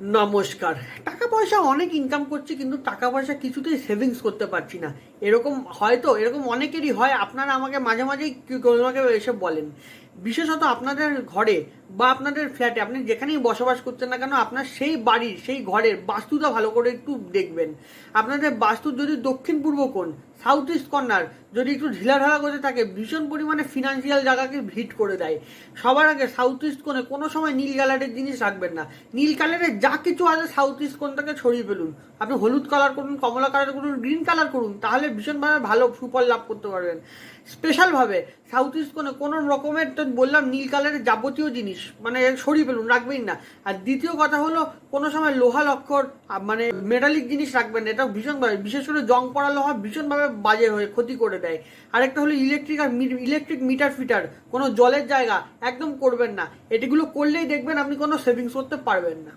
নমস্কার। টাকা পয়সা অনেক ইনকাম করছি, কিন্তু টাকা পয়সা কিছুতেই সেভিংস করতে পারছি না। এরকম হয়তো, এরকম অনেকেরই হয়। আপনারা আমাকে মাঝে মাঝেই আমাকে এসে বলেন। বিশেষত আপনাদের ঘরে বা আপনাদের ফ্ল্যাটে, আপনি যেখানেই বসবাস করছেন না কেন, আপনার সেই বাড়ির, সেই ঘরের বাস্তুটা ভালো করে একটু দেখবেন। আপনাদের বাস্তু যদি দক্ষিণ পূর্ব কোণ সাউথ ইস্ট কর্নার যদি একটু ঢিলাঢালা করে থাকে, ভীষণ পরিমাণে ফিনান্সিয়াল জায়গাকে ভিট করে দেয়। সবার আগে সাউথ ইস্ট কোণে কোনো সময় নীল কালারের জিনিস রাখবেন না। নীল কালারের যা কিছু আছে সাউথ ইস্ট কোণটাকে ছড়িয়ে ফেলুন। আপনি হলুদ কালার করুন, কমলা কালার করুন গ্রিন কালার করুন, তাহলে ভীষণভাবে ভালো সুফল লাভ করতে পারবেন। স্পেশালভাবে সাউথ ইস্ট কোণে কোনো রকমের তো বললাম নীল কালারের যাবতীয় জিনিস মানে সরিয়ে ফেলুন রাখবেন না। আর দ্বিতীয় কথা হলো, কোনো সময় লোহা লক্ষর মানে মেটালিক জিনিস রাখবেন না, এটা ভীষণভাবে বিশেষ করে জং পড়া লোহা ভীষণভাবে বাজে হয়ে, ক্ষতি করে দেয়। আরেকটা হলো ইলেকট্রিক আর ইলেকট্রিক মিটার ফিটার কোনো জলের জায়গা একদম করবেন না। এটিগুলো করলেই দেখবেন আপনি কোনো সেভিংস করতে পারবেন না।